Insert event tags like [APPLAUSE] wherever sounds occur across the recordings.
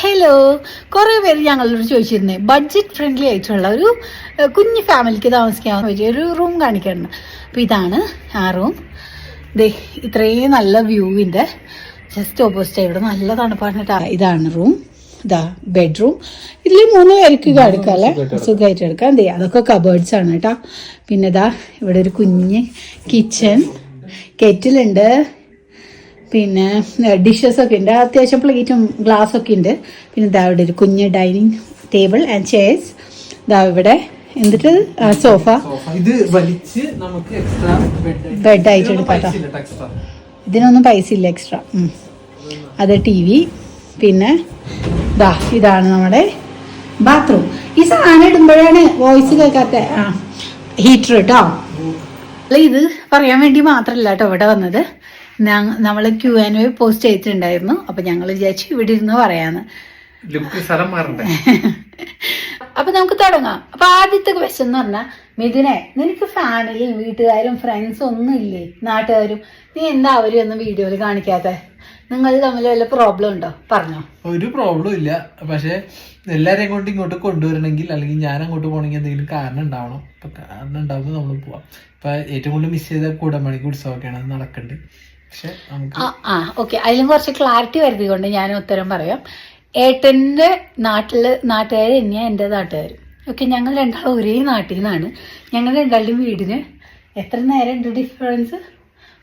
Hello കുറേ പേര് ഞങ്ങളോട് ചോദിച്ചിരുന്നേ. ബഡ്ജറ്റ് ഫ്രണ്ട്ലി ആയിട്ടുള്ള ഒരു കുഞ്ഞ് ഫാമിലിക്ക് താമസിക്കാൻ പറ്റിയ ഒരു റൂം കാണിക്കണം അപ്പോൾ ഇതാണ് ആ റൂം ദേ ഇത്രയും നല്ല വ്യൂവിന്റെ ജസ്റ്റ് ഓപ്പോസിറ്റ് ഇവിടെ നല്ല തണുപ്പാണ് ട്ടാ. ഇതാണ് റൂം ഇതാ ബെഡ്റൂം ഇതിൽ മൂന്ന് പേർക്ക് എടുക്കാം അല്ലേ? സുഖമായിട്ട് എടുക്കാം. ദേ അതൊക്കെ കബേർഡ്സ് ആണ് കേട്ടോ പിന്നെ ഇതാ ഇവിടെ ഒരു കുഞ്ഞ് കിച്ചൺ കെറ്റിലുണ്ട് പിന്നെ ഡിഷസ് ഒക്കെ ഉണ്ട്. അത്യാവശ്യം പ്ലേറ്റും ഗ്ലാസ് ഒക്കെ ഉണ്ട്. പിന്നെ ഇതാ ഇവിടെ ഒരു കുഞ്ഞ് ഡൈനിങ് ടേബിൾ ആൻഡ് ചെയർസ് ഇതാ ഇവിടെ എന്നിട്ട് സോഫ ഇത് വലിച്ച് നമുക്ക് എക്സ്ട്രാ ബെഡ് ആയിട്ട് എടുക്കാം ഇതിനൊന്നും പൈസ ഇല്ല എക്സ്ട്രാ അത് ടി വി പിന്നെ ദാ ഇതാണ് നമ്മുടെ ബാത്റൂം ഈ സാധനം ഇടുമ്പോഴാണ് വോയിസ് കേൾക്കാത്ത ആ ഹീറ്റർ കേട്ടോ അല്ല ഇത് പറയാൻ വേണ്ടി മാത്രമല്ല കേട്ടോ ഇവിടെ വന്നത്. നമ്മൾ ക്യു ആൻ പോസ്റ്റ് ചെയ്തിട്ടുണ്ടായിരുന്നു. അപ്പൊ ഞങ്ങൾ വിചാരിച്ചു ഇവിടെ ഇരുന്ന് പറയാന്ന്. [LAUGHS] അപ്പൊ നമുക്ക് തുടങ്ങാം. അപ്പൊ ആദ്യത്തെ ക്വസ്റ്റ്യൻ എന്ന് പറഞ്ഞാൽ മിഥുനെ നിനക്ക് ഫാമിലിയും വീട്ടുകാരും ഫ്രണ്ട്സും ഒന്നും ഇല്ലേ? നാട്ടുകാരും? നീ എന്താ അവരും ഒന്നും വീഡിയോയിൽ കാണിക്കാത്ത? നിങ്ങൾ തമ്മിൽ വല്ല പ്രോബ്ലം ഉണ്ടോ? പറഞ്ഞോ. ഒരു പ്രോബ്ലം ഇല്ല. പക്ഷെ എല്ലാരെയും കൊണ്ട് ഇങ്ങോട്ട് കൊണ്ടുവരണമെങ്കിൽ അല്ലെങ്കിൽ ഞാൻ അങ്ങോട്ട് പോകണമെങ്കിൽ എന്തെങ്കിലും കാരണം ഉണ്ടാവണം. അപ്പൊ കാരണം ഉണ്ടാവുമ്പോൾ നമ്മൾ പോവാം. ഇപ്പൊ ഏറ്റവും കൂടുതൽ മിസ് ചെയ്ത കൂടമണിക്ക് ഉത്സവമൊക്കെയാണ്. അത് നടക്കുന്നുണ്ട് ആ ഓക്കെ. അതിലും കുറച്ച് ക്ലാരിറ്റി വരുത്തിക്കൊണ്ട് ഞാൻ ഉത്തരം പറയാം. ഏട്ടന്റെ നാട്ടിൽ നാട്ടുകാർ തന്നെയാണ് എന്റെ നാട്ടുകാർ ഓക്കെ ഞങ്ങൾ രണ്ടാളും ഒരേ നാട്ടിൽ നിന്നാണ് ഞങ്ങൾ രണ്ടാളുടെയും വീടിന് എത്ര നേരം ഉണ്ട് ഡിഫറൻസ്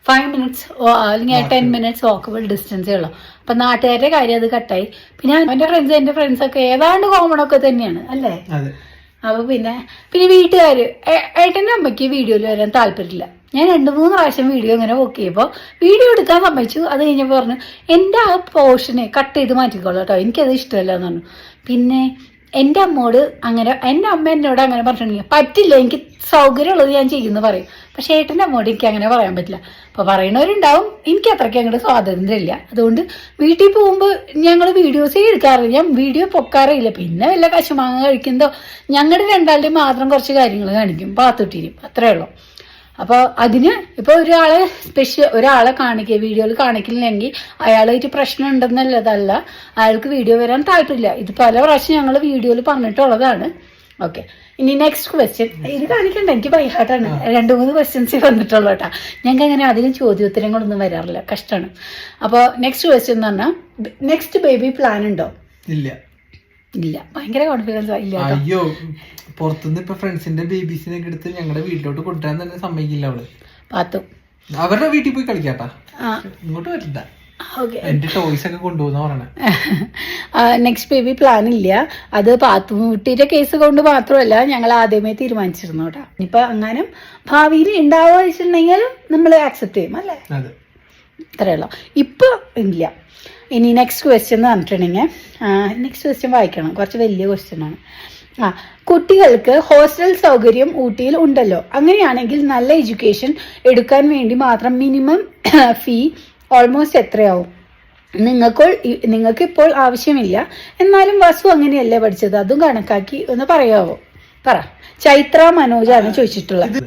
ഫൈവ് മിനിറ്റ്സ് അല്ലെങ്കിൽ ടെൻ മിനിറ്റ്സ് വാക്കബിൾ ഡിസ്റ്റൻസേ ഉള്ളൂ. അപ്പൊ നാട്ടുകാരുടെ കാര്യം അത് കട്ടായി പിന്നെ എന്റെ ഫ്രണ്ട്സ് എന്റെ ഫ്രണ്ട്സ് ഒക്കെ ഏതാണ്ട് കോമൺ ഒക്കെ തന്നെയാണ് അല്ലേ? അപ്പൊ പിന്നെ പിന്നെ വീട്ടുകാര് ഏട്ടന്റെ അമ്മയ്ക്ക് വീഡിയോയിൽ വരാൻ താല്പര്യമില്ല. ഞാൻ രണ്ട് മൂന്ന് പ്രാവശ്യം വീഡിയോ ഇങ്ങനെ നോക്കിയപ്പോൾ വീഡിയോ എടുക്കാൻ സമ്മതിച്ചു. അത് കഴിഞ്ഞപ്പോൾ പറഞ്ഞു എന്റെ ആ പോർഷനെ കട്ട് ചെയ്ത് മാറ്റിക്കോളൂ കേട്ടോ എനിക്കത് ഇഷ്ടമല്ല എന്ന് പറഞ്ഞു. പിന്നെ എന്റെ അമ്മോട് അങ്ങനെ എന്റെ അമ്മ എന്നോട് അങ്ങനെ പറഞ്ഞിട്ടുണ്ടെങ്കിൽ പറ്റില്ല എനിക്ക് സൗകര്യമുള്ളത് ഞാൻ ചെയ്യുന്നു പറയും. പക്ഷേ ഏട്ടന്റെ അമ്മോട് എനിക്ക് അങ്ങനെ പറയാൻ പറ്റില്ല. അപ്പോൾ പറയണവരുണ്ടാവും. എനിക്ക് അത്രയ്ക്ക് അങ്ങോട്ട് സ്വാതന്ത്ര്യമില്ല. അതുകൊണ്ട് വീട്ടിൽ പോകുമ്പോൾ ഞങ്ങൾ വീഡിയോസേ എടുക്കാറില്ല. ഞാൻ വീഡിയോ പൊക്കാറില്ല പിന്നെ വല്ല കശുമാങ്ങ കഴിക്കുന്നതോ ഞങ്ങളുടെ രണ്ടാളുടെയും മാത്രം കുറച്ച് കാര്യങ്ങൾ കാണിക്കും. പാത്തുട്ടിരും അത്രേ ഉള്ളൂ. അപ്പോൾ അതിന് ഇപ്പോൾ ഒരാളെ സ്പെഷ്യൽ ഒരാളെ കാണിക്കുക വീഡിയോയിൽ കാണിക്കില്ലെങ്കിൽ അയാളായിട്ട് പ്രശ്നം ഉണ്ടെന്നുള്ളതല്ല അയാൾക്ക് വീഡിയോ വരാൻ താല്പര്യമില്ല. ഇത് പല പ്രാവശ്യം ഞങ്ങൾ വീഡിയോയിൽ പറഞ്ഞിട്ടുള്ളതാണ്. ഓക്കെ ഇനി നെക്സ്റ്റ് ക്വസ്റ്റ്യൻ ഇത് കാണിക്കണ്ട എനിക്ക് ബൈഹാർട്ടാണ്. രണ്ട് മൂന്ന് ക്വസ്റ്റ്യൻസ് വന്നിട്ടുള്ളൂ കേട്ടോ. ഞങ്ങൾക്ക് അങ്ങനെ അതിന് ചോദ്യോത്തരങ്ങളൊന്നും വരാറില്ല. കഷ്ടമാണ് അപ്പോൾ നെക്സ്റ്റ് ക്വസ്റ്റ്യൻ എന്ന് പറഞ്ഞാൽ നെക്സ്റ്റ് ബേബി പ്ലാൻ ഉണ്ടോ? ഇല്ല. ഇല്ല. ഭയങ്കര കോൺഫിഡൻസ് ഇല്ല പുറത്തുനിന്ന് ഇപ്പൊ ഫ്രണ്ട്സിന്റെ ബേബീസിനൊക്കെ എടുത്ത് ഞങ്ങളുടെ വീട്ടിലോട്ട് കൊണ്ടുവരാൻ തന്നെ സമ്മതിക്കില്ല അവൾ. പാത്തു. അവരുടെ വീട്ടിൽ പോയി കളിക്കാട്ടാ. ഇങ്ങോട്ട് വരണ്ട. എന്റെ ടോയ്സ് ഒക്കെ കൊണ്ടുപോകുന്ന പറയണേ. നെക്സ്റ്റ് ബേബി പ്ലാൻ ഇല്ല. അത് പാത്തുമുട്ടിയുടെ കേസ് കൊണ്ട് മാത്രമല്ല ഞങ്ങൾ ആദ്യമേ തീരുമാനിച്ചിരുന്നു കേട്ടോ. ഇനിയിപ്പൊ അങ്ങനെ ഭാവിയിൽ ഉണ്ടാവുക വെച്ചിട്ടുണ്ടെങ്കിൽ നമ്മൾ ആക്സെപ്റ്റ് ചെയ്യും അല്ലേ? അതെ. ഇത്രയേ ഉള്ളൂ. ഇപ്പോൾ ഇല്ല. ഇനി നെക്സ്റ്റ് ക്വസ്റ്റ്യൻ എന്ന് പറഞ്ഞിട്ടുണ്ടെങ്കിൽ നെക്സ്റ്റ് ക്വസ്റ്റ്യൻ വായിക്കണം. കുറച്ച് വലിയ ക്വസ്റ്റ്യൻ ആണ്. ആ കുട്ടികൾക്ക് ഹോസ്റ്റൽ സൗകര്യം ഊട്ടിയിൽ ഉണ്ടല്ലോ. അങ്ങനെയാണെങ്കിൽ നല്ല എഡ്യൂക്കേഷൻ എടുക്കാൻ വേണ്ടി മാത്രം മിനിമം [CLEARS THROAT] ഫീ ഓൾമോസ്റ്റ് എത്രയാവും? നിങ്ങൾക്കോ നിങ്ങൾക്ക് ഇപ്പോൾ ആവശ്യമില്ല. എന്നാലും വസു അങ്ങനെയല്ലേ പഠിച്ചത്? അതും കണക്കാക്കി ഒന്ന് പറയാവോ? പറ. ചൈത്ര മനോജാണ് ചോദിച്ചിട്ടുള്ളത്.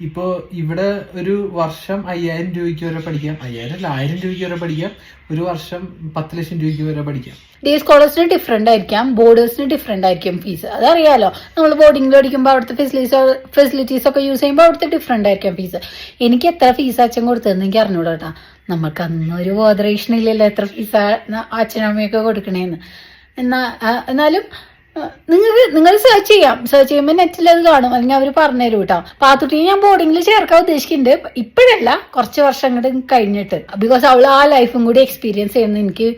ഇപ്പോ ഇവിടെ ഒരു വർഷം അയ്യായിരം രൂപയ്ക്ക് വരെ പഠിക്കാം. അയ്യായിരം അല്ല ആയിരം രൂപയ്ക്ക് വരെ പഠിക്കാം. ഒരു വർഷം പത്ത് ലക്ഷം രൂപയ്ക്ക് വരെ പഠിക്കാം. ഡേ സ്കോളേഴ്സിന് ഡിഫറെന്റ് ആയിരിക്കാം ബോർഡേഴ്സിന് ഡിഫറെന്റ് ആയിരിക്കും ഫീസ് അതറിയാലോ നമ്മൾ ബോർഡിംഗിൽ പഠിക്കുമ്പോൾ അവിടുത്തെ ഫെസിലിറ്റീസ് ഫെസിലിറ്റീസ് ഒക്കെ യൂസ് ചെയ്യുമ്പോൾ അവിടുത്തെ ഡിഫറെന്റ് ആയിരിക്കാം ഫീസ് എനിക്ക് എത്ര ഫീസ് അച്ഛൻ കൊടുത്തതെന്ന് എനിക്ക് അറിഞ്ഞൂടാ കേട്ടാ. നമുക്ക് അന്നൊരു ബോധറേഷൻ ഇല്ലല്ലോ എത്ര ഫീസ് അച്ഛനമ്മയൊക്കെ കൊടുക്കണേന്ന്. എന്നാ എന്നാലും നിങ്ങൾ നിങ്ങൾ സെർച്ച് ചെയ്യാം. സെർച്ച് ചെയ്യുമ്പോൾ നെറ്റിൽ അത് കാണും. അല്ലെങ്കിൽ അവർ പറഞ്ഞുതരും കേട്ടോ. പാത്തുട്ടി ഞാൻ ബോർഡിങ്ങിൽ ചേർക്കാൻ ഉദ്ദേശിക്കുന്നുണ്ട്. ഇപ്പോഴല്ല കുറച്ച് വർഷം കൂടെ കഴിഞ്ഞിട്ട്. ബിക്കോസ് അവൾ ആ ലൈഫും കൂടി എക്സ്പീരിയൻസ് ചെയ്യുന്ന എനിക്ക്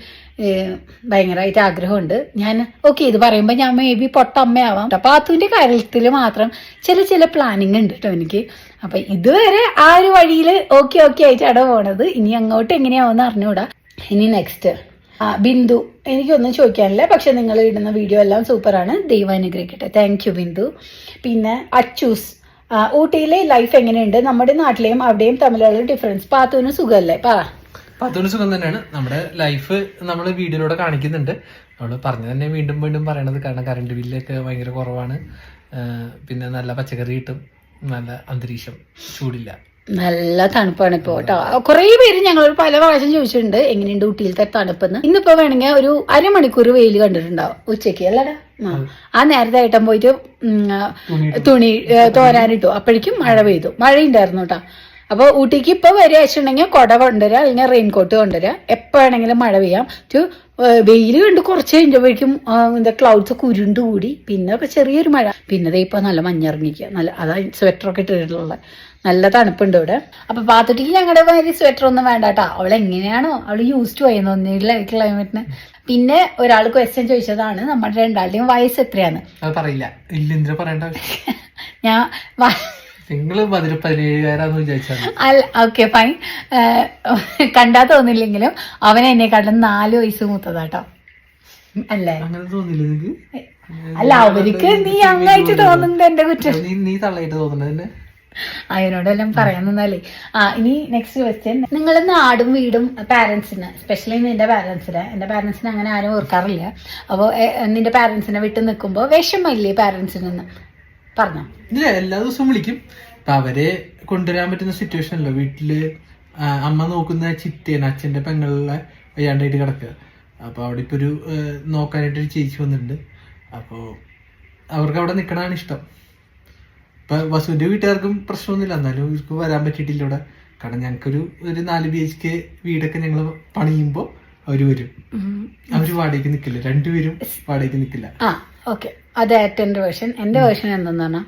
ഭയങ്കരമായിട്ട് ആഗ്രഹമുണ്ട്. ഞാൻ ഓക്കെ ഇത് പറയുമ്പോൾ ഞാൻ മേ ബി പൊട്ടമ്മയാവാം. അപ്പം പാത്തുവിന്റെ കാര്യത്തിൽ മാത്രം ചില ചില പ്ലാനിങ് ഉണ്ട് കേട്ടോ എനിക്ക്. അപ്പൊ ഇതുവരെ ആ ഒരു വഴിയിൽ ഓക്കെ ഓക്കെ ആയിട്ടാണ് പോണത്. ഇനി അങ്ങോട്ട് എങ്ങനെയാവുമെന്ന് അറിഞ്ഞുകൂടാ. ഇനി നെക്സ്റ്റ് ആ ബിന്ദു. എനിക്കൊന്നും ചോദിക്കാനില്ല പക്ഷെ നിങ്ങൾ ഇടുന്ന വീഡിയോ എല്ലാം സൂപ്പറാണ്. ദൈവം അനുഗ്രഹിക്കട്ടെ. Thank you Bindu. പിന്നെ അച്ചൂസ്. ഊട്ടിയിലെ ലൈഫ് എങ്ങനെയുണ്ട്? നമ്മുടെ നാട്ടിലെയും അവിടെയും തമ്മിലുള്ള ഡിഫറൻസ് പാത്തുവിന് സുഖമല്ലേ? പാ. പാത്തുവിന് സുഖം തന്നെയാണ്. നമ്മുടെ ലൈഫ് നമ്മൾ വീഡിയോയിലൂടെ കാണിക്കുന്നുണ്ട്. നമ്മൾ പറഞ്ഞു തന്നെ വീണ്ടും വീണ്ടും പറയണത് കാരണം കറണ്ട് ബില്ലൊക്കെ ഭയങ്കര കുറവാണ്. പിന്നെ നല്ല പച്ചക്കറി കിട്ടും. നല്ല അന്തരീക്ഷം ചൂടില്ല. നല്ല തണുപ്പാണ് ഇപ്പോ കേട്ടോ. കുറേ പേര് ഒരു പല പ്രാവശ്യം ചോദിച്ചിട്ടുണ്ട് എങ്ങനെയുണ്ട് ഊട്ടിയിലത്തെ തണുപ്പെന്ന്? ഇന്നിപ്പോ വേണമെങ്കിൽ ഒരു അരമണിക്കൂർ വെയിൽ കണ്ടിട്ടുണ്ടാവും ഉച്ചയ്ക്ക്. അല്ലടാ ആ. നേരത്തെ ഏട്ടൻ പോയിട്ട് തുണി തോരാനിട്ടു. അപ്പോഴേക്കും മഴ പെയ്തു. മഴയുണ്ടായിരുന്നു കേട്ടോ. അപ്പൊ ഊട്ടിക്ക് ഇപ്പൊ വരിക വെച്ചിട്ടുണ്ടെങ്കിൽ കുട കൊണ്ടുവരിക അല്ലെങ്കിൽ റെയിൻകോട്ട് കൊണ്ടുവരാ എപ്പോ വേണമെങ്കിലും മഴ പെയ്യാം. വെയിൽ കണ്ട് കുറച്ച് കഴിഞ്ഞപ്പോഴേക്കും എന്താ ക്ലൗഡ്സ് ഒക്കെ ഉരുണ്ട് കൂടി. പിന്നെ ചെറിയൊരു മഴ. പിന്നെ ഇപ്പൊ നല്ല മഞ്ഞിറങ്ങിക്കുക നല്ല അതാ സ്വെറ്ററൊക്കെ ഇട്ടിട്ടുള്ളത്. നല്ല തണുപ്പുണ്ട് ഇവിടെ. അപ്പൊ പാത്തുട്ടിക്ക് ഞങ്ങളുടെ മാതിരി സ്വെറ്റർ ഒന്നും വേണ്ട കേട്ടോ അവൾ എങ്ങനെയാണോ അവൾ യൂസ് ടു ആയിരുന്നു തോന്നിയില്ല ക്ലൈമറ്റിന് പിന്നെ ഒരാൾ ക്വസ്റ്റ്യൻ ചോദിച്ചതാണ് നമ്മുടെ രണ്ടാളുടെയും വയസ്സ് എത്രയാണ്? പറയില്ല. ഇല്ല പറയണ്ട ആവശ്യം [LAUGHS] ഞാൻ വിചാരിച്ചാൽ അല്ല ഓക്കെ ഫൈൻ കണ്ടാ തോന്നില്ലെങ്കിലും അവൻ എന്നെക്കാട്ടിലും നാല് വയസ്സ് മൂത്തതാട്ടോ. അല്ലേ? അങ്ങനെ തോന്നില്ല നിനക്ക് അല്ല അവർക്ക് നീ അങ്ങായിട്ട് തോന്നുന്നുണ്ട് എന്റെ കുറ്റം. നീ തള്ളയിട്ട് തോന്നണതന്നെ അതിനോടെല്ലാം പറയാൻ ആ ഇനി നെക്സ്റ്റ് ക്വസ്റ്റ്യൻ നിങ്ങൾ നാടും വീടും പാരന്റ്സിന് സ്പെഷ്യലി നിന്റെ പാരന്റ്സിന് എന്റെ പാരന്റ്സിന് അങ്ങനെ ആരും ഓർക്കാറില്ല. അപ്പോൾ നിന്റെ പാരന്റ്സിനെ വിട്ട് നിൽക്കുമ്പോൾ വിഷമമില്ലേ പാരന്റ്സിനെന്ന് പറഞ്ഞോ. ഇല്ല എല്ലാ ദിവസവും വിളിക്കും. അവരെ കൊണ്ടുവരാൻ പറ്റുന്ന സിറ്റുവേഷൻ അല്ലോ. വീട്ടിൽ അമ്മ നോക്കുന്ന ചിറ്റേന അച്ഛന്റെ പെങ്ങളിലെ വയ്യാണ്ടായിട്ട് കിടക്കുക. അപ്പൊ അവിടെ ഇപ്പൊ ഒരു നോക്കാനായിട്ട് ഒരു ചേച്ചി വന്നിട്ടുണ്ട്. അപ്പോ അവർക്ക് അവിടെ നിൽക്കണതാണ് ഇഷ്ടം. ഇപ്പൊ വസുവിന്റെ വീട്ടുകാർക്കും പ്രശ്നമൊന്നുമില്ല. എന്നാലും ഇവർക്ക് വരാൻ പറ്റിയിട്ടില്ല ഇവിടെ. കാരണം ഞങ്ങൾക്കൊരു ഒരു നാല് ബി എച്ച് കെ വീടൊക്കെ ഞങ്ങൾ പണിയുമ്പോൾ അവർ വരും. അവർ വാടകയ്ക്ക് നിൽക്കില്ല രണ്ടുപേരും വാടകയ്ക്ക് നിൽക്കില്ല ആ ഓക്കെ. അത് ഏട്ടന്റെ വേർഷൻ. എന്റെ വേർഷൻ എന്തെന്ന് പറഞ്ഞാൽ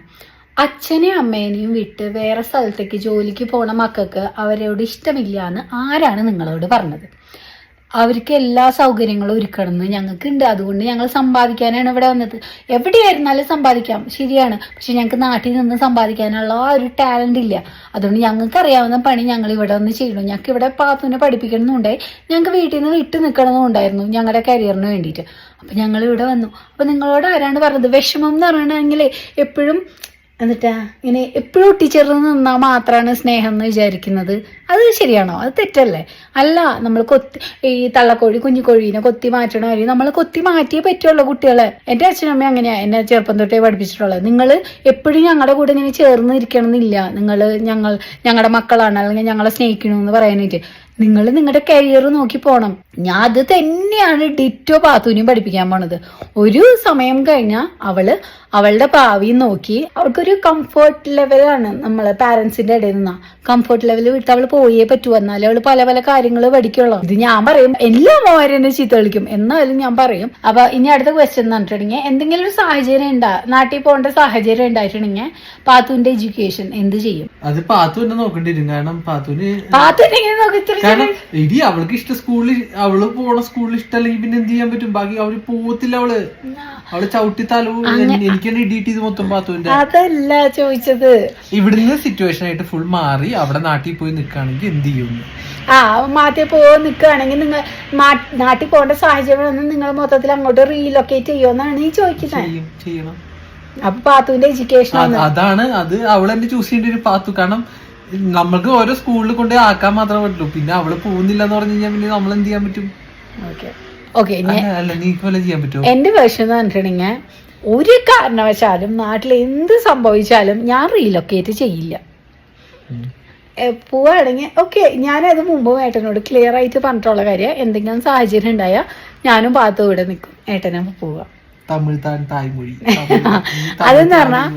അച്ഛനെയും അമ്മേനെയും വിട്ട് വേറെ സ്ഥലത്തേക്ക് ജോലിക്ക് പോണ മക്കൾക്ക് അവരോട് ഇഷ്ടമില്ല എന്ന് ആരാണ് നിങ്ങളോട് പറഞ്ഞത്? അവർക്ക് എല്ലാ സൗകര്യങ്ങളും ഒരുക്കണമെന്ന് ഞങ്ങൾക്ക് ഉണ്ട് അതുകൊണ്ട് ഞങ്ങൾ സമ്പാദിക്കാനാണ് ഇവിടെ വന്നത്. എവിടെയായിരുന്നാലും സമ്പാദിക്കാം. ശരിയാണ്. പക്ഷെ ഞങ്ങൾക്ക് നാട്ടിൽ നിന്ന് സമ്പാദിക്കാനുള്ള ആ ഒരു ടാലന്റ് ഇല്ല. അതുകൊണ്ട് ഞങ്ങൾക്ക് അറിയാവുന്ന പണി ഞങ്ങൾ ഇവിടെ വന്ന് ചെയ്യണം. ഞങ്ങൾക്ക് ഇവിടെ പാത്തുവിനെ പഠിപ്പിക്കണമെന്നുണ്ടായി. ഞങ്ങൾക്ക് വീട്ടിൽ നിന്ന് വിട്ടു നിൽക്കണമെന്നുണ്ടായിരുന്നു ഞങ്ങളുടെ കരിയറിന് വേണ്ടിയിട്ട്. അപ്പം ഞങ്ങൾ ഇവിടെ വന്നു. അപ്പം നിങ്ങളോട് ആരാണ് പറഞ്ഞത്? വിഷമം എന്ന് പറയണമെങ്കിൽ എപ്പോഴും എന്നിട്ടാ ഇങ്ങനെ എപ്പോഴും ടീച്ചറിൽ നിന്നാൽ മാത്രമാണ് സ്നേഹം എന്ന് വിചാരിക്കുന്നത്. അത് ശരിയാണോ? അത് തെറ്റല്ലേ? അല്ല നമ്മൾ കൊത്തി ഈ തള്ളക്കോഴി കുഞ്ഞിക്കോഴീനെ കൊത്തി മാറ്റണ വഴി നമ്മൾ കൊത്തി മാറ്റിയേ പറ്റുള്ളൂ കുട്ടികളെ. എന്റെ അച്ഛനും അമ്മയും അങ്ങനെയാ. എന്നെ ചെറുപ്പം തൊട്ടേ പഠിപ്പിച്ചിട്ടുള്ളത്. നിങ്ങൾ എപ്പോഴും ഞങ്ങളുടെ കൂടെ ഇങ്ങനെ ചേർന്ന് ഇരിക്കണം എന്നില്ല നിങ്ങൾ ഞങ്ങൾ ഞങ്ങളുടെ മക്കളാണ് അല്ലെങ്കിൽ ഞങ്ങളെ സ്നേഹിക്കണമെന്ന് പറയാനായിട്ട്. നിങ്ങൾ നിങ്ങളുടെ കരിയർ നോക്കി പോണം. ഞാൻ അത് തന്നെയാണ് ഡിറ്റോ പാത്തൂനെയും പഠിപ്പിക്കാൻ പോണത്. ഒരു സമയം കഴിഞ്ഞാൽ അവൾ അവളുടെ ഭാവി നോക്കി. അവൾക്കൊരു കംഫർട്ട് ലെവലാണ് നമ്മളെ പാരന്റ്സിന്റെ ഇടയിൽ നിന്നാ. കംഫർട്ട് ലെവൽ വിട്ട് അവൾ പോയേ പറ്റൂ. എന്നാലും അവൾ പല പല കാര്യങ്ങൾ പഠിക്കുള്ളൂ. ഇത് ഞാൻ പറയും എല്ലാ അമ്മമാരും എന്നെ ചീത്ത കളിക്കും എന്നാലും ഞാൻ പറയും അപ്പൊ ഇനി അടുത്ത ക്വസ്റ്റ്യൻ എന്ന് പറഞ്ഞിട്ടുണ്ടെങ്കിൽ എന്തെങ്കിലും ഒരു സാഹചര്യം ഉണ്ടാ നാട്ടിൽ പോകേണ്ട സാഹചര്യം ഉണ്ടായിട്ടുണ്ടെങ്കിൽ പാത്തുവിന്റെ എഡ്യൂക്കേഷൻ എന്ത് ചെയ്യും? അത് പാത്തു തന്നെ നോക്കേണ്ടി കാരണം പാത്തുവിന് പാത്തുവിനെ ഇങ്ങനെ നോക്കി കാരണം ഇടി അവൾക്ക് ഇഷ്ട സ്കൂളിൽ അവൾ പോണ സ്കൂളിൽ ഇഷ്ടമല്ലെങ്കിൽ പിന്നെ എന്ത് ചെയ്യാൻ പറ്റും? ബാക്കി അവർ പോവത്തില്ല അവൾ. അവൾ ചവിട്ടി തലവും എനിക്കെന്നെ ഇടിയിട്ട് ഇത് മൊത്തം പാത്തുവിന്റെ. അതല്ല ചോദിച്ചത്. ഇവിടുന്ന് സിറ്റുവേഷൻ ആയിട്ട് ഫുൾ മാറി അവിടെ നാട്ടിൽ പോയി നിൽക്കുകയാണെങ്കിൽ എന്ത് ചെയ്യും? ആ മാറ്റി പോവാൻ നിൽക്കുകയാണെങ്കിൽ നിങ്ങൾ നാട്ടിൽ പോകേണ്ട സാഹചര്യം നിങ്ങൾ മൊത്തത്തിൽ അങ്ങോട്ട് റീലൊക്കേറ്റ് ചെയ്യുമെന്നാണ് ഈ ചോദിക്കുന്നത്. ചെയ്യണം. അപ്പൊ പാത്തുവിന്റെ എഡ്യൂക്കേഷൻ അത് അതാണ് അത് അവൾ എന്നെ ചൂസ് ചെയ്യേണ്ട ഒരു പാത്തു. കാരണം നമ്മൾക്ക് ഓരോ സ്കൂളിൽ കൊണ്ട് ആക്കാൻ മാത്രമേ പറ്റുള്ളൂ. പിന്നെ അവൾ പോകുന്നില്ല എന്ന് പറഞ്ഞു കഴിഞ്ഞാൽ പിന്നെ നമ്മൾ എന്ത് ചെയ്യാൻ പറ്റും? ഓക്കെ. ഓക്കെ ഇനി അല്ല, അല്ല നീക്ക് വല്ല ചെയ്യാൻ പറ്റുമോ എന്റെ വേർഷൻ എന്ന് പറഞ്ഞിട്ടുണ്ടെങ്കിൽ ഒരു കാരണവശാലും നാട്ടിൽ എന്ത് സംഭവിച്ചാലും ഞാൻ റീലൊക്കേറ്റ് ചെയ്യില്ല. പോവാണെങ്കിൽ ഓക്കെ ഞാനത് മുമ്പ് ഏട്ടനോട് ക്ലിയർ ആയിട്ട് പറഞ്ഞിട്ടുള്ള കാര്യം എന്തെങ്കിലും സാഹചര്യം ഉണ്ടായാൽ ഞാനും പാത്തു ഇവിടെ നിൽക്കും. ഏട്ടനെ പോവുക [LAUGHS] തമിഴ് താൻ തായ്മൊഴി. അതെന്ന് പറഞ്ഞാൽ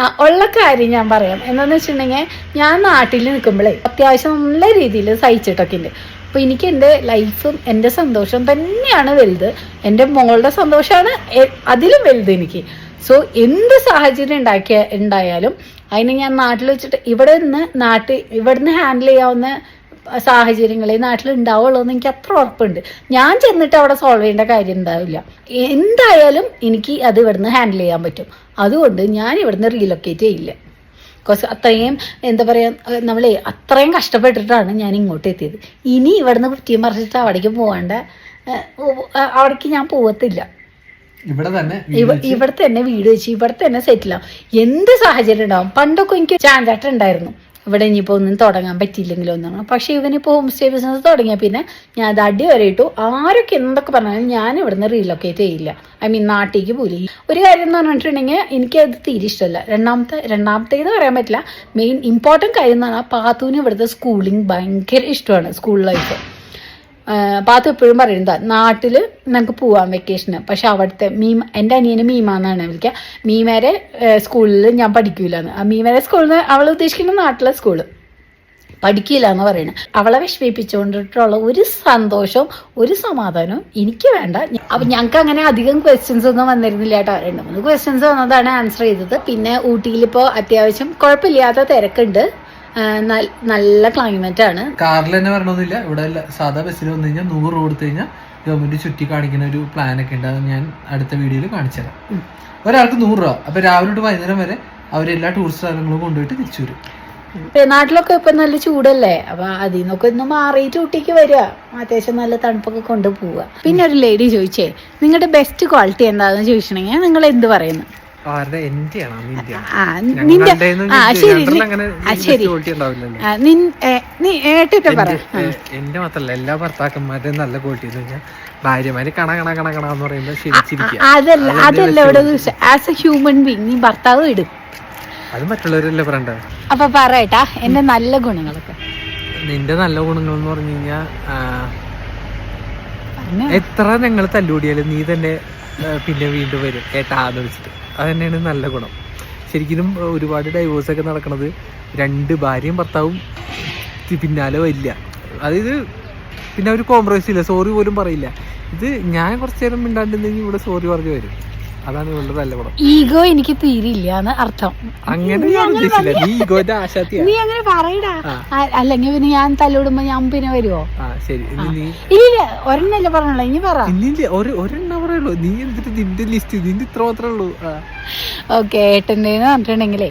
ആ, ഉള്ള കാര്യം ഞാൻ പറയാം. എന്താന്ന് വെച്ചിട്ടുണ്ടെങ്കിൽ ഞാൻ നാട്ടിൽ നിൽക്കുമ്പോഴേ അത്യാവശ്യം നല്ല രീതിയിൽ സഹിച്ചിട്ടൊക്കെ ഉണ്ട്. അപ്പോൾ എനിക്ക് എന്റെ ലൈഫും എന്റെ സന്തോഷം തന്നെയാണ് വലുത്. എന്റെ മോളുടെ സന്തോഷമാണ് അതിലും വലുത് എനിക്ക്. സോ എന്ത് സാഹചര്യം ഉണ്ടാക്കിയ ഉണ്ടായാലും അതിന് ഞാൻ നാട്ടിൽ വെച്ചിട്ട് ഇവിടെ നിന്ന് നാട്ടിൽ ഇവിടെ നിന്ന് ഹാൻഡിൽ ചെയ്യാവുന്ന സാഹചര്യങ്ങളെ നാട്ടിൽ ഉണ്ടാവുള്ളൂ എന്ന് എനിക്ക് അത്ര ഉറപ്പുണ്ട്. ഞാൻ ചെന്നിട്ട് അവിടെ സോൾവ് ചെയ്യേണ്ട കാര്യം ഉണ്ടാവില്ല. എന്തായാലും എനിക്ക് അത് ഇവിടുന്ന് ഹാൻഡിൽ ചെയ്യാൻ പറ്റും. അതുകൊണ്ട് ഞാൻ ഇവിടുന്ന് റീലൊക്കേറ്റ് ചെയ്യില്ല. ബിക്കോസ് അത്രയും എന്താ പറയുക നമ്മളെ അത്രയും കഷ്ടപ്പെട്ടിട്ടാണ് ഞാൻ ഇങ്ങോട്ട് എത്തിയത്. ഇനി ഇവിടുന്ന് കുറ്റിയും പറിച്ചിട്ട് അവിടേക്ക് പോകാണ്ട അവിടേക്ക് ഞാൻ പോകത്തില്ല ഇവിടെ തന്നെ ഇവ ഇവിടെ തന്നെ വീട് വെച്ച് ഇവിടെ തന്നെ സെറ്റിൽ ആവും. എന്ത് സാഹചര്യം ഉണ്ടാവും? പണ്ടൊക്കെ എനിക്ക് ചാഞ്ചാട്ടം ഉണ്ടായിരുന്നു. ഇവിടെ ഇനിയിപ്പോൾ ഒന്നും തുടങ്ങാൻ പറ്റിയില്ലെങ്കിലോ ഒന്നും പക്ഷേ ഇവനിപ്പോൾ ഹോം സ്റ്റേ ബിസിനസ് തുടങ്ങിയ പിന്നെ ഞാൻ അത് അടി വരെ ഇട്ടു. ആരൊക്കെ എന്തൊക്കെ പറഞ്ഞാലും ഞാൻ ഇവിടുന്ന് റീലൊക്കേറ്റ് ചെയ്യില്ല. ഐ മീൻ നാട്ടിലേക്ക് പോലും ഒരു കാര്യം എന്ന് പറഞ്ഞിട്ടുണ്ടെങ്കിൽ എനിക്കത് തീരെ ഇഷ്ടമല്ല. രണ്ടാമത്തെ രണ്ടാമത്തേത് പറയാൻ പറ്റില്ല. മെയിൻ ഇമ്പോർട്ടന്റ് കാര്യം എന്ന് പറഞ്ഞാൽ പാത്തൂന് ഇവിടുത്തെ സ്കൂളിങ് ഭയങ്കര ഇഷ്ടമാണ് സ്കൂൾ ലൈഫ് പാത്തു എപ്പോഴും പറയുന്നത് നാട്ടിൽ നമുക്ക് പോവാം വെക്കേഷന് പക്ഷെ അവിടുത്തെ മീമ എന്റെ അനിയന് മീമ എന്നാണ് വിളിക്കുക മീമേരെ സ്കൂളിൽ ഞാൻ പഠിക്കൂലെന്ന്. ആ മീമേരെ സ്കൂളിൽ അവൾ ഉദ്ദേശിക്കുന്ന നാട്ടിലെ സ്കൂൾ പഠിക്കില്ല എന്ന് പറയുന്നത് അവളെ വിഷമിപ്പിച്ചുകൊണ്ടിട്ടുള്ള ഒരു സന്തോഷവും ഒരു സമാധാനവും എനിക്ക് വേണ്ട. അപ്പൊ ഞങ്ങൾക്ക് അങ്ങനെ അധികം ക്വസ്റ്റ്യൻസ് ഒന്നും വന്നിരുന്നില്ല കേട്ടോ. രണ്ട് മൂന്ന് ക്വസ്റ്റ്യൻസ് വന്നതാണ് ആൻസർ ചെയ്തത്. പിന്നെ ഊട്ടിയിൽ ഇപ്പോൾ അത്യാവശ്യം കുഴപ്പമില്ലാത്ത തിരക്കുണ്ട്. നല്ല ക്ലൈമറ്റ് ആണ്. കാറിൽ തന്നെ വരണമെന്നില്ല ഇവിടെ സാധാ ബസ്സിൽ വന്നു കഴിഞ്ഞാൽ നൂറ് രൂപ കൊടുത്തു കഴിഞ്ഞാൽ ഗവൺമെന്റ് ചുറ്റി കാണിക്കുന്ന ഒരു പ്ലാൻ ഒക്കെ ഉണ്ട്. അത് ഞാൻ അടുത്ത വീഡിയോയിൽ കാണിച്ചു തരാം. ഒരാൾക്ക് നൂറ് രൂപ. അപ്പൊ രാവിലെ തൊട്ട് വൈകുന്നേരം വരെ അവരെല്ലാ ടൂറിസ്റ്റ് സ്ഥലങ്ങളും കൊണ്ടുപോയിട്ട് തിരിച്ചു വരും. നാട്ടിലൊക്കെ ഇപ്പൊ നല്ല ചൂടല്ലേ? അപ്പൊ അതിൽ നിന്നൊക്കെ ഒന്ന് മാറിയിട്ട് ഊട്ടിക്ക് വരിക. അത്യാവശ്യം നല്ല തണുപ്പൊക്കെ കൊണ്ട് പോവുക. പിന്നെ ഒരു ലേഡി ചോദിച്ചേ നിങ്ങളുടെ ബെസ്റ്റ് ക്വാളിറ്റി എന്താണെന്ന് ചോദിച്ചിട്ടുണ്ടെങ്കിൽ നിങ്ങൾ എന്ത് പറയുന്നു? നിന്റെ ആ ശരി നി- ആ ശരി. ഏട്ടിട്ട് പറ. എന്റെ മാത്രല്ല എല്ലാ ഭർത്താക്കന്മാരുടെയും നല്ല ക്വാളിറ്റി എന്ന് വെച്ചാൽ ഭാര്യമാര് കണ കണ കണ കണ എന്ന് പറയുമ്പോൾ ക്ഷണിച്ചിരിക്കുക. അതല്ല അതല്ല ഇവിടെ ആസ് എ ഹ്യൂമൻ ബീങ് നീ ഭർത്താവ് ഇടും. അത് മറ്റുള്ളവരല്ലേ പറയണ്ട? അപ്പൊ പറയട്ടാ എന്റെ നല്ല ഗുണങ്ങളൊക്കെ. നിന്റെ നല്ല ഗുണങ്ങൾ എന്ന് പറഞ്ഞു. കഴിഞ്ഞാൽ എത്ര ഞങ്ങൾ തല്ലുകൂടിയാലും നീ തന്നെ പിന്നെ വീണ്ടും വരും. ഏട്ടാ വിളിച്ചിട്ട് അത് തന്നെയാണ് നല്ല ഗുണം. ശരിക്കും ഒരുപാട് ഡൈവോഴ്സ് നടക്കുന്നത് രണ്ട് ഭാര്യയും ഭർത്താവും പിന്നാലെ വരില്ല. അതായത് പിന്നെ അവർ കോംപ്രമൈസ് ഇല്ല. സോറി പോലും പറയില്ല. ഇത് ഞാൻ കുറച്ചു നേരം മിണ്ടാണ്ടിരുന്നെങ്കിൽ ഇവിടെ സോറി പറഞ്ഞു വരും. അതാണ് ഇവളുടെ തല്ലപടം ഈഗോ എനിക്ക് തീരില്ല എന്ന് അർത്ഥം. അങ്ങനെ ഞാൻ ഉദ്ദേശിച്ചില്ല. നീ ഈഗോന്റെ ആശാത്തിയാ. നീ അങ്ങനെ പറയടാ. അല്ലെങ്കിൽ പിന്നെ ഞാൻ തല്ലിടുമ്പോ ഞാൻ പിന്നെ വരുവോ? ആ ശരി. ഇനി നീ ഇല്ല ഒരെണ്ണല്ലേ പറഞ്ഞോളൂ ഇനി പറ. ഇന്നില്ല ഒരു ഒരെണ്ണം പറയുള്ളൂ. നീ എന്നിട്ട് നിന്റെ ലിസ്റ്റ് നിന്റെ ഇത്ര മാത്രമേ ഉള്ളൂ. ആ. ഓക്കെ ഏട്ടന്റെന്ന് പറഞ്ഞിട്ടുണ്ടെങ്കിലേ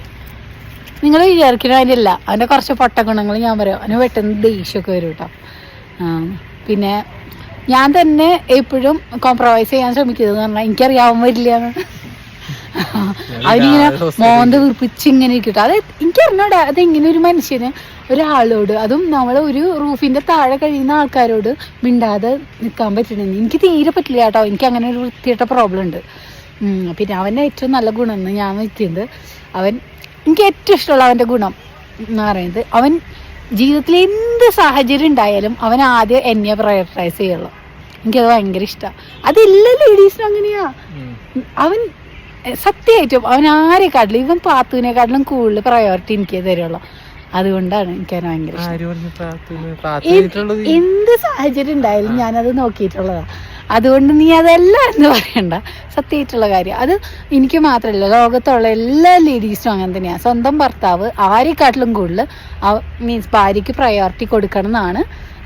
നിങ്ങൾ വിചാരിക്കുന്ന കാര്യമല്ല അവന്റെ കുറച്ച് പൊട്ട ഗുണങ്ങൾ ഞാൻ പറയാം. അവന് പെട്ടെന്ന് ദേഷ്യമൊക്കെ വരും കേട്ടോ. ആ, പിന്നെ ഞാൻ തന്നെ എപ്പോഴും കോംപ്രമൈസ് ചെയ്യാൻ ശ്രമിക്കുന്നത് പറഞ്ഞാൽ എനിക്കറിയാവാൻ വരില്ല അതിനിങ്ങനെ മോന്ത വീർപ്പിച്ച് ഇങ്ങനെ ഇരിക്കട്ടെ. അത് എനിക്കറിഞ്ഞൂടാ അത് എങ്ങനെ ഒരു മനുഷ്യന് ഒരാളോട് അതും നമ്മൾ ഒരു റൂഫിന്റെ താഴെ കഴിയുന്ന ആൾക്കാരോട് മിണ്ടാതെ നിൽക്കാൻ പറ്റണമെന്ന് എനിക്ക് തീരെ പറ്റില്ല കേട്ടോ. എനിക്ക് അങ്ങനെ ഒരു വൃത്തിയിട്ട പ്രോബ്ലം ഉണ്ട്. പിന്നെ അവന്റെ ഏറ്റവും നല്ല ഗുണം എന്ന് ഞാൻ വെച്ചിട്ടുണ്ട് അവൻ എനിക്ക് ഏറ്റവും ഇഷ്ടമുള്ള അവന്റെ ഗുണം എന്ന് പറയുന്നത് അവൻ ജീവിതത്തിൽ എന്ത് സാഹചര്യം ഉണ്ടായാലും അവൻ ആദ്യം എന്നെ പ്രയോറിറ്റൈസ് ചെയ്യുള്ളൂ. എനിക്കത് ഭയങ്കര ഇഷ്ടമാണ് അതെല്ലാ ലേഡീസിനും അങ്ങനെയാ. അവൻ സത്യമായിട്ടും അവൻ ആരെക്കാട്ടിലും ഇവൻ പാത്തുവിനെക്കാട്ടിലും കൂടുതൽ പ്രയോറിറ്റി എനിക്ക് തരുള്ളൂ. അതുകൊണ്ടാണ് എനിക്ക് അവൻ ഭയങ്കര എന്ത് സാഹചര്യം ഉണ്ടായാലും ഞാനത് നോക്കിയിട്ടുള്ളതാ. അതുകൊണ്ട് നീ അതല്ല എന്ന് പറയണ്ട. സത്യമായിട്ടുള്ള കാര്യം. അത് എനിക്ക് മാത്രമല്ല ലോകത്തുള്ള എല്ലാ ലേഡീസും അങ്ങനെ തന്നെയാണ് സ്വന്തം ഭർത്താവ് ആരെക്കാട്ടിലും കൂടുതൽ മീൻസ് ഭാര്യയ്ക്ക് പ്രയോറിറ്റി കൊടുക്കണം എന്നാണ്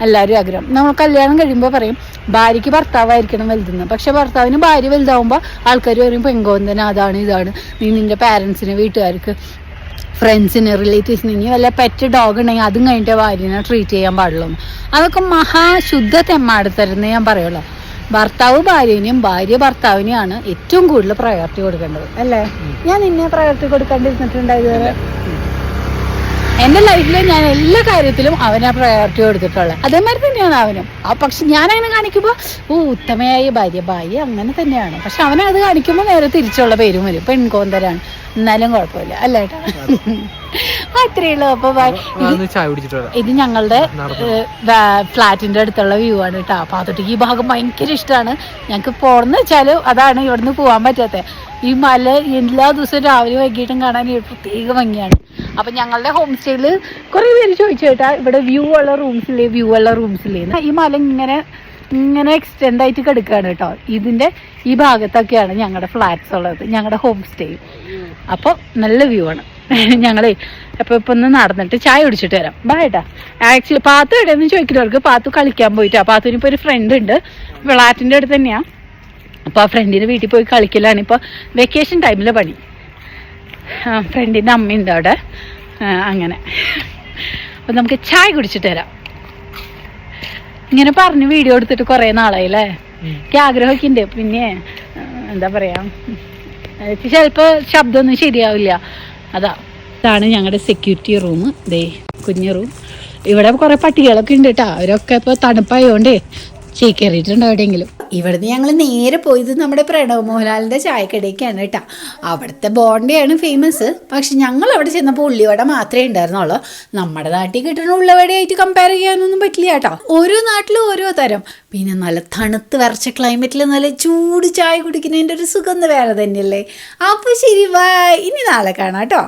എല്ലാവരും ആഗ്രഹം. നമ്മൾ കല്യാണം കഴിയുമ്പോൾ പറയും ഭാര്യയ്ക്ക് ഭർത്താവായിരിക്കണം വലുതെന്ന്. പക്ഷെ ഭർത്താവിന് ഭാര്യ വലുതാവുമ്പോൾ ആൾക്കാർ പറയും പെങ്കോന്തന അതാണ് ഇതാണ്. നീ നിന്റെ പാരൻസിന് വീട്ടുകാർക്ക് ഫ്രണ്ട്സിന് റിലേറ്റീവ്സിന് ഇനി വല്ല പെറ്റ് ഡോഗ് ഉണ്ടെങ്കിൽ അതും കഴിഞ്ഞിട്ട് ഭാര്യനെ ട്രീറ്റ് ചെയ്യാൻ പാടുള്ളൂ. അതൊക്കെ മഹാശുദ്ധ തെമ്മാടത്തരുന്ന് ഞാൻ പറയുള്ളൂ. ഭർത്താവ് ഭാര്യനെയും ഭാര്യ ഭർത്താവിനെയാണ് ഏറ്റവും കൂടുതൽ പ്രയോറിറ്റി കൊടുക്കേണ്ടത്. അല്ലേ? ഞാൻ നിന്നെ പ്രയോറിറ്റി കൊടുക്കാണ്ടിരുന്നിട്ടുണ്ടായത് എന്റെ ലൈഫിൽ ഞാൻ എല്ലാ കാര്യത്തിലും അവനെ പ്രയോറിറ്റി കൊടുത്തിട്ടുള്ളത്. അതേമാതിരി തന്നെയാണ് അവനും. ആ പക്ഷെ ഞാൻ അങ്ങനെ കാണിക്കുമ്പോൾ ഓ ഉത്തമയായ ഭാര്യ ഭാര്യ അങ്ങനെ തന്നെയാണ്. പക്ഷെ അവനെ അത് കാണിക്കുമ്പോൾ നേരെ തിരിച്ചുള്ള പേരും വരും. പെൺകോന്തരാണ്. എന്നാലും കുഴപ്പമില്ല അല്ലേ ഏട്ടാ? [LAUGHS] അത്രയേ ഉള്ളൂ. അപ്പൊ ഇത് ഞങ്ങളുടെ ഫ്ലാറ്റിന്റെ അടുത്തുള്ള വ്യൂ ആണ് കേട്ടോ. അപ്പൊ അതൊട്ടിക്ക് ഈ ഭാഗം ഭയങ്കര ഇഷ്ടമാണ്. ഞങ്ങൾക്ക് പോണെന്ന് വെച്ചാൽ അതാണ് ഇവിടുന്ന് പോകാൻ പറ്റാത്തത് ഈ മല എല്ലാ ദിവസവും രാവിലെ വൈകിട്ടും കാണാൻ ഒരു പ്രത്യേക ഭംഗിയാണ്. അപ്പൊ ഞങ്ങളുടെ ഹോം സ്റ്റേയിൽ കുറെ പേര് ചോദിച്ചു കേട്ടാ ഇവിടെ വ്യൂ ഉള്ള റൂംസ് ഇല്ലേ വ്യൂ ഉള്ള റൂംസ് ഇല്ലേ ഈ മല ഇങ്ങനെ ഇങ്ങനെ എക്സ്റ്റെൻഡ് ആയിട്ട് കിടക്കുകയാണ് കേട്ടോ. ഇതിന്റെ ഈ ഭാഗത്തൊക്കെയാണ് ഞങ്ങളുടെ ഫ്ലാറ്റ്സ് ഉള്ളത് ഞങ്ങളുടെ ഹോം സ്റ്റേ അപ്പോൾ നല്ല വ്യൂ ആണ്. [LAUGHS] ഞങ്ങളെ അപ്പോൾ ഇപ്പൊ ഒന്ന് നടന്നിട്ട് ചായ കുടിച്ചിട്ട് വരാം. ബായട്ടാ ആക്ച്വലി പാത്തു എവിടെയെന്ന് ചോദിക്കുന്നവർക്ക് പാത്തു കളിക്കാൻ പോയിട്ടാ. ഇപ്പൊ ഒരു ഫ്രണ്ട് ഉണ്ട്. ഫ്ലാറ്റിന്റെ അടുത്ത് തന്നെയാ. അപ്പോൾ ആ ഫ്രണ്ടിന്റെ വീട്ടിൽ പോയി കളിക്കലാണ്. ഇപ്പോൾ വെക്കേഷൻ ടൈമിലെ പണി. ആ ഫ്രണ്ടിന്റെ അമ്മയുണ്ട് അവിടെ. അങ്ങനെ. അപ്പോൾ നമുക്ക് ചായ കുടിച്ചിട്ട് തരാം ഇങ്ങനെ പറഞ്ഞ് വീഡിയോ എടുത്തിട്ട് കുറേ നാളായി നാളായില്ലേ എനിക്ക് ആഗ്രഹമൊക്കെ ഉണ്ട്. പിന്നെ എന്താ പറയാ? ചിലപ്പോൾ ശബ്ദമൊന്നും ശരിയാവില്ല. അതാ ഇതാണ് ഞങ്ങളുടെ സെക്യൂരിറ്റി റൂം ദേ കുഞ്ഞു റൂം ഇവിടെ കുറേ പട്ടികളൊക്കെ ഉണ്ട് കേട്ടോ അവരൊക്കെ ഇപ്പോൾ തണുപ്പായോണ്ടേ ചീക്കേറിയിട്ടുണ്ട് എവിടെയെങ്കിലും? ഇവിടുന്ന് ഞങ്ങൾ നേരെ പോയത് നമ്മുടെ പ്രണവ് മോഹൻലാലിന്റെ ചായക്കടയ്ക്കാണ് കേട്ടോ. അവിടുത്തെ ബോണ്ടയാണ് ഫേമസ് പക്ഷെ ഞങ്ങൾ അവിടെ ചെന്നപ്പോൾ ഉള്ളിവട മാത്രമേ ഉണ്ടായിരുന്നുള്ളൂ. നമ്മുടെ നാട്ടിൽ കിട്ടുന്ന ഉള്ളവടയായിട്ട് കമ്പയർ ചെയ്യാനൊന്നും പറ്റില്ല കേട്ടോ. ഓരോ നാട്ടിലും ഓരോ തരം. പിന്നെ നല്ല തണുത്ത് വരച്ച ക്ലൈമറ്റിൽ നല്ല ചൂട് ചായ കുടിക്കുന്നതിന്റെ ഒരു സുഗന്ധം വേറെ തന്നെയല്ലേ. അപ്പോൾ ശരി ബൈ ഇനി നാളെ കാണാം കേട്ടോ.